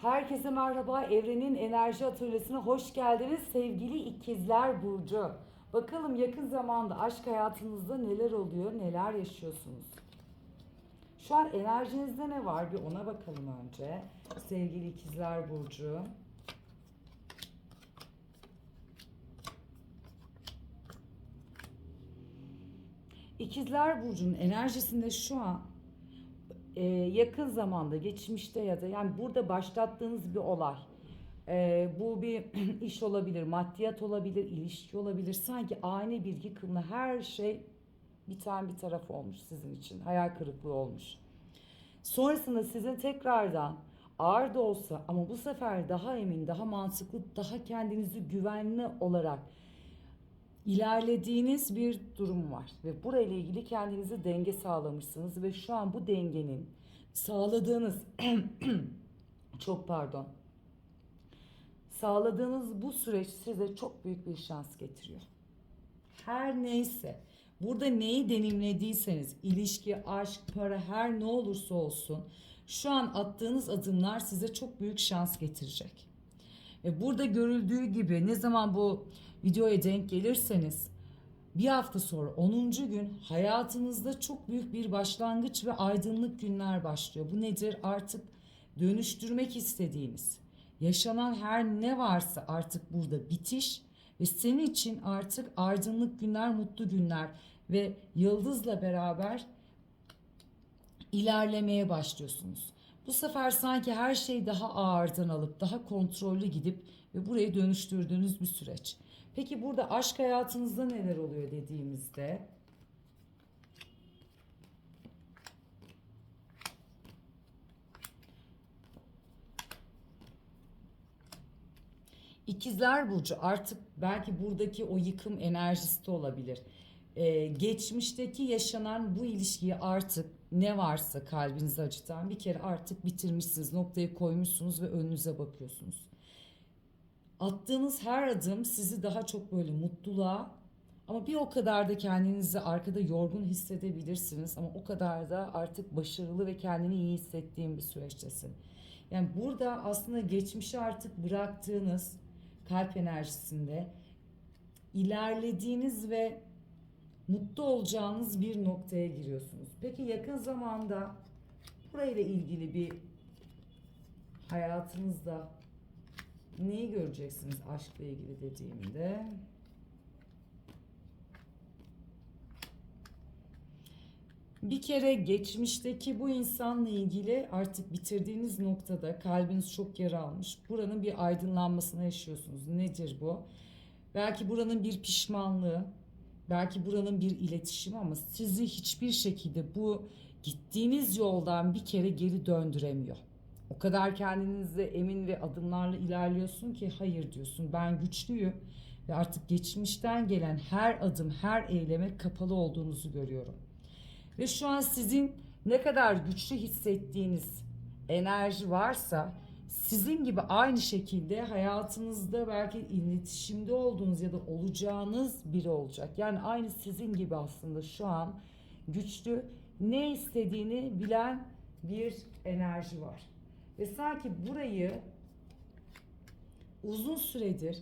Herkese merhaba. Evrenin Enerji Atölyesi'ne hoş geldiniz sevgili ikizler Burcu. Bakalım yakın zamanda aşk hayatınızda neler oluyor, neler yaşıyorsunuz? Şu an enerjinizde ne var bir ona bakalım önce. Sevgili ikizler Burcu. İkizler Burcu'nun enerjisinde şu an e, yakın zamanda, geçmişte ya da yani burada başlattığınız bir olay. E, bu bir iş olabilir, maddiyat olabilir, ilişki olabilir. Sanki ani bir yıkımla her şey biten bir taraf olmuş sizin için. Hayal kırıklığı olmuş. Sonrasında sizin tekrardan ağır da olsa ama bu sefer daha emin, daha mantıklı, daha kendinizi güvenli olarak ilerlediğiniz bir durum var ve burayla ilgili kendinize denge sağlamışsınız ve şu an bu dengenin sağladığınız çok pardon sağladığınız bu süreç size çok büyük bir şans getiriyor. Her neyse burada neyi deneyimlediyseniz ilişki, aşk, para her ne olursa olsun şu an attığınız adımlar size çok büyük şans getirecek. Ve burada görüldüğü gibi ne zaman bu videoya denk gelirseniz bir hafta sonra 10. gün hayatınızda çok büyük bir başlangıç ve aydınlık günler başlıyor. Bu nedir? Artık dönüştürmek istediğiniz, yaşanan her ne varsa artık burada bitiş ve senin için artık aydınlık günler, mutlu günler ve yıldızla beraber ilerlemeye başlıyorsunuz. Bu sefer sanki her şey daha ağırdan alıp daha kontrollü gidip ve burayı dönüştürdüğünüz bir süreç. Peki burada aşk hayatınızda neler oluyor dediğimizde İkizler Burcu artık belki buradaki o yıkım enerjisi de olabilir. Ee, geçmişteki yaşanan bu ilişkiyi artık ne varsa kalbinizi acıtan bir kere artık bitirmişsiniz. Noktayı koymuşsunuz ve önünüze bakıyorsunuz. Attığınız her adım sizi daha çok böyle mutluluğa ama bir o kadar da kendinizi arkada yorgun hissedebilirsiniz ama o kadar da artık başarılı ve kendini iyi hissettiğin bir süreçtesin. Yani burada aslında geçmişi artık bıraktığınız kalp enerjisinde ilerlediğiniz ve mutlu olacağınız bir noktaya giriyorsunuz. Peki yakın zamanda burayla ilgili bir hayatınızda neyi göreceksiniz aşkla ilgili dediğimde? Bir kere geçmişteki bu insanla ilgili artık bitirdiğiniz noktada kalbiniz çok yara almış. Buranın bir aydınlanmasını yaşıyorsunuz. Nedir bu? Belki buranın bir pişmanlığı, belki buranın bir iletişimi ama sizi hiçbir şekilde bu gittiğiniz yoldan bir kere geri döndüremiyor. O kadar kendinize emin ve adımlarla ilerliyorsun ki hayır diyorsun ben güçlüyüm ve artık geçmişten gelen her adım her eyleme kapalı olduğunuzu görüyorum. Ve şu an sizin ne kadar güçlü hissettiğiniz enerji varsa sizin gibi aynı şekilde hayatınızda belki iletişimde olduğunuz ya da olacağınız biri olacak. Yani aynı sizin gibi aslında şu an güçlü ne istediğini bilen bir enerji var. Ve sanki burayı uzun süredir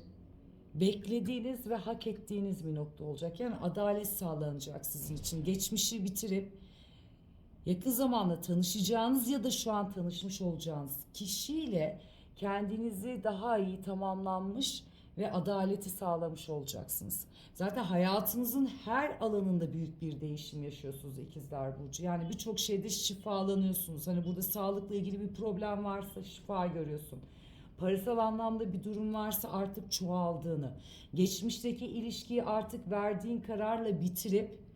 beklediğiniz ve hak ettiğiniz bir nokta olacak. Yani adalet sağlanacak sizin için. Geçmişi bitirip yakın zamanda tanışacağınız ya da şu an tanışmış olacağınız kişiyle kendinizi daha iyi tamamlanmış ve adaleti sağlamış olacaksınız. Zaten hayatınızın her alanında büyük bir değişim yaşıyorsunuz ikizler burcu. Yani birçok şeyde şifalanıyorsunuz. Hani burada sağlıkla ilgili bir problem varsa şifa görüyorsun parasal anlamda bir durum varsa artık çoğaldığını, geçmişteki ilişkiyi artık verdiğin kararla bitirip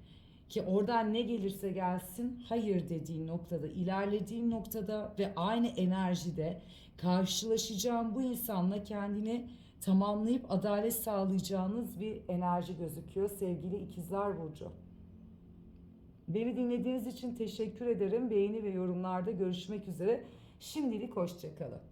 ki oradan ne gelirse gelsin hayır dediğin noktada, ilerlediğin noktada ve aynı enerjide karşılaşacağın bu insanla kendini tamamlayıp adalet sağlayacağınız bir enerji gözüküyor sevgili ikizler burcu. Beni dinlediğiniz için teşekkür ederim. Beğeni ve yorumlarda görüşmek üzere. Şimdilik hoşçakalın.